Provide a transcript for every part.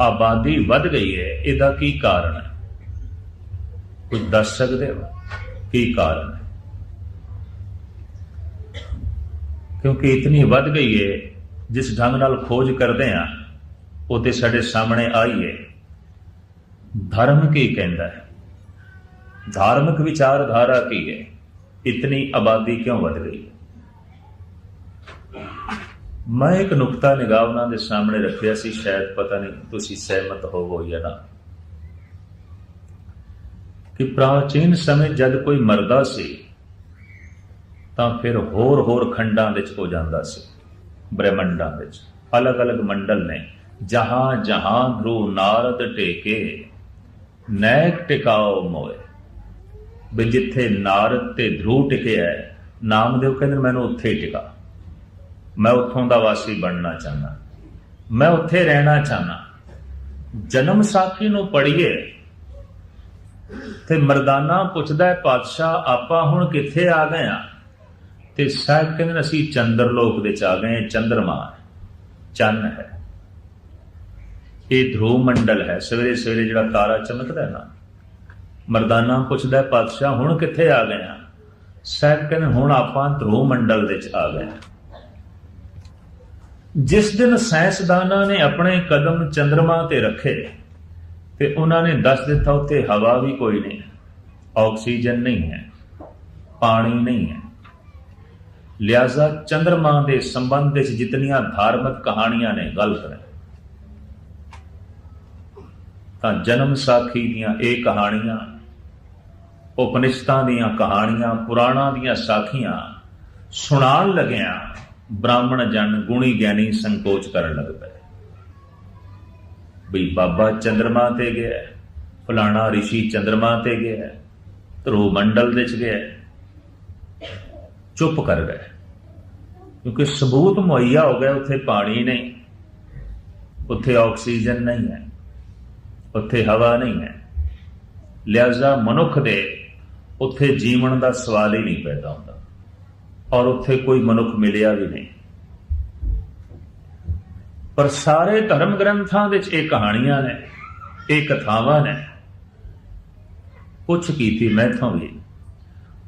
ਆਬਾਦੀ ਵੱਧ ਗਈ ਹੈ। ਇਹਦਾ ਕੀ ਕਾਰਨ ਹੈ? ਕੁਝ ਦੱਸ ਸਕਦੇ ਹੋ? ਕੀ ਕਾਰਨ ਹੈ? ਕਿਉਂਕਿ ਇਤਨੀ ਵੱਧ ਗਈ ਹੈ, ਜਿਸ ਢੰਗ ਨਾਲ ਖੋਜ ਕਰਦੇ ਆ ਉਹ ਤੇ ਸਾਡੇ ਸਾਹਮਣੇ ਆਈ ਹੈ। ਧਰਮ ਕੀ ਕਹਿੰਦਾ ਹੈ? ਧਾਰਮਿਕ ਵਿਚਾਰਧਾਰਾ ਕੀ ਹੈ? ਇਤਨੀ ਆਬਾਦੀ ਕਿਉਂ ਵੱਧ ਗਈ ਹੈ? ਮੈਂ ਇੱਕ ਨੁਕਤਾ ਨਿਗਾਹ ਉਹਨਾਂ ਦੇ ਸਾਹਮਣੇ ਰੱਖਿਆ ਸੀ ਸ਼ਾਇਦ ਪਤਾ ਨਹੀਂ ਤੁਸੀਂ ਸਹਿਮਤ ਹੋਵੋ ਜਾਂ ਨਾ। ਕਿ ਪ੍ਰਾਚੀਨ ਸਮੇਂ ਜਦ ਕੋਈ ਮਰਦਾ ਸੀ ਤਾਂ ਫਿਰ ਹੋਰ ਹੋਰ ਖੰਡਾਂ ਵਿੱਚ ਹੋ ਜਾਂਦਾ ਸੀ ਬ੍ਰਹਿਮੰਡਾਂ ਵਿੱਚ। ਅਲੱਗ-ਅਲੱਗ ਮੰਡਲ ਨੇ ਜਹਾਂ ਜਹਾਂ ਧਰੂ ਨਾਰਦ ਟੇਕੇ ਨੈਕ ਟਿਕਾਓ ਮੋਏ। ਵੀ ਜਿੱਥੇ ਨਾਰਦ ਤੇ ਧਰੂ ਟਿਕਿਆ ਹੈ, ਨਾਮਦੇਵ ਕਹਿੰਦੇ ਮੈਨੂੰ ਉੱਥੇ ਹੀ ਟਿਕਾ। ਮੈਂ ਉੱਥੋਂ ਦਾ ਵਾਸੀ ਬਣਨਾ ਚਾਹਨਾ ਮੈਂ ਉੱਥੇ ਰਹਿਣਾ ਚਾਹਨਾ ਜਨਮ ਸਾਖੀ ਨੂੰ ਪੜ੍ਹੀਏ ਤੇ ਮਰਦਾਨਾ ਪੁੱਛਦਾ ਹੈ ਪਾਤਸ਼ਾਹ ਆਪਾਂ ਹੁਣ ਕਿੱਥੇ ਆ ਗਏ ਆ? ਤੇ ਸਾਹਿਬ ਕਹਿੰਦੇ ਨੇ, ਅਸੀਂ ਚੰਦਰ ਲੋਕ ਦੇ ਵਿੱਚ ਆ ਗਏ ਚੰਦਰਮਾ ਚੰਨ ਹੈ। ਇਹ ਧਰੂ ਮੰਡਲ ਹੈ। ਸਵੇਰੇ ਸਵੇਰੇ ਜਿਹੜਾ ਤਾਰਾ ਚਮਕਦਾ ਨਾ ਮਰਦਾਨਾ ਪੁੱਛਦਾ ਹੈ, ਪਾਤਸ਼ਾਹ ਹੁਣ ਕਿੱਥੇ ਆ ਗਏ ਆ? ਸਾਹਿਬ ਕਹਿੰਦੇ ਹੁਣ ਆਪਾਂ ਧਰੂ ਮੰਡਲ ਦੇ ਵਿੱਚ ਆ ਗਏ ਹਾਂ ਜਿਸ ਦਿਨ ਸਾਇੰਸਦਾਨਾਂ ਨੇ ਆਪਣੇ ਕਦਮ ਚੰ드ਰਮਾ ਤੇ ਰੱਖੇ ਤੇ ਉਹਨਾਂ ਨੇ ਦੱਸ ਦਿੱਤਾ ਉੱਥੇ ਹਵਾ ਵੀ ਕੋਈ ਨਹੀਂ, ਆਕਸੀਜਨ ਨਹੀਂ ਹੈ, ਪਾਣੀ ਨਹੀਂ ਹੈ। ਲਿਆਜ਼ਾ ਚੰ드ਰਮਾ ਦੇ ਸੰਬੰਧ ਵਿੱਚ ਜਿਤਨੀਆਂ ਧਾਰਮਿਕ ਕਹਾਣੀਆਂ ਨੇ ਗਲਤ ਨੇ ਤਾਂ ਜਨਮ ਸਾਖੀ ਦੀਆਂ ਇਹ ਕਹਾਣੀਆਂ ਉਪਨਿਸ਼ਦਾਂ ਦੀਆਂ ਕਹਾਣੀਆਂ, ਪੁਰਾਣਾਂ ਦੀਆਂ ਸਾਖੀਆਂ ਸੁਣਾਉਣ ਲੱਗਿਆਂ ਬ੍ਰਾਹਮਣ ਜਨ ਗੁਣੀ ਗਿਆਨੀ ਸੰਕੋਚ ਕਰਨ ਲੱਗ ਪਏ। ਵੀ ਬਾਬਾ ਚੰਦਰਮਾ ਤੇ ਗਿਆ ਫਲਾਣਾ ઋષਿ ਚੰਦਰਮਾ ਤੇ ਗਿਆ ਧਰੂ ਮੰਡਲ ਵਿੱਚ ਗਿਆ ਚੁੱਪ ਕਰ ਗਏ। ਕਿਉਂਕਿ ਸਬੂਤ ਮੁਹੱਈਆ ਹੋ ਗਿਆ, ਉੱਥੇ ਪਾਣੀ ਨਹੀਂ, ਉੱਥੇ ਆਕਸੀਜਨ ਨਹੀਂ ਹੈ, ਉੱਥੇ ਹਵਾ ਨਹੀਂ ਹੈ। ਲਿਆਜ਼ਾ ਮਨੁੱਖ ਦੇ ਉੱਥੇ ਜੀਵਨ ਦਾ ਸਵਾਲ ਹੀ ਨਹੀਂ ਪੈਦਾ ਹੁੰਦਾ। ਔਰ ਉੱਥੇ ਕੋਈ ਮਨੁੱਖ ਮਿਲਿਆ ਵੀ ਨਹੀਂ। ਪਰ ਸਾਰੇ ਧਰਮ ਗ੍ਰੰਥਾਂ ਵਿੱਚ ਇਹ ਕਹਾਣੀਆਂ ਨੇ, ਇਹ ਕਥਾਵਾਂ ਨੇ। ਪੁੱਛ ਕੀਤੀ ਮੈਥੋਂ ਵੀ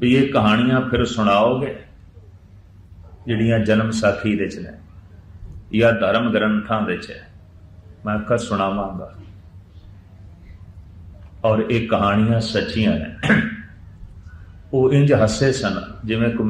ਵੀ ਇਹ ਕਹਾਣੀਆਂ ਫਿਰ ਸੁਣਾਓਗੇ, ਜਿਹੜੀਆਂ ਜਨਮ ਸਾਖੀ ਵਿੱਚ ਨੇ, ਜਾਂ ਧਰਮ ਗ੍ਰੰਥਾਂ ਵਿੱਚ ਹੈ। ਮੈਂ ਕਹ ਸੁਣਾਵਾਂਗਾ। ਔਰ ਇਹ ਕਹਾਣੀਆਂ ਸੱਚੀਆਂ ਨੇ। ਉਹ ਇੰਜ ਹੱਸੇ ਸਨ, ਜਿਵੇਂ ਕੋਈ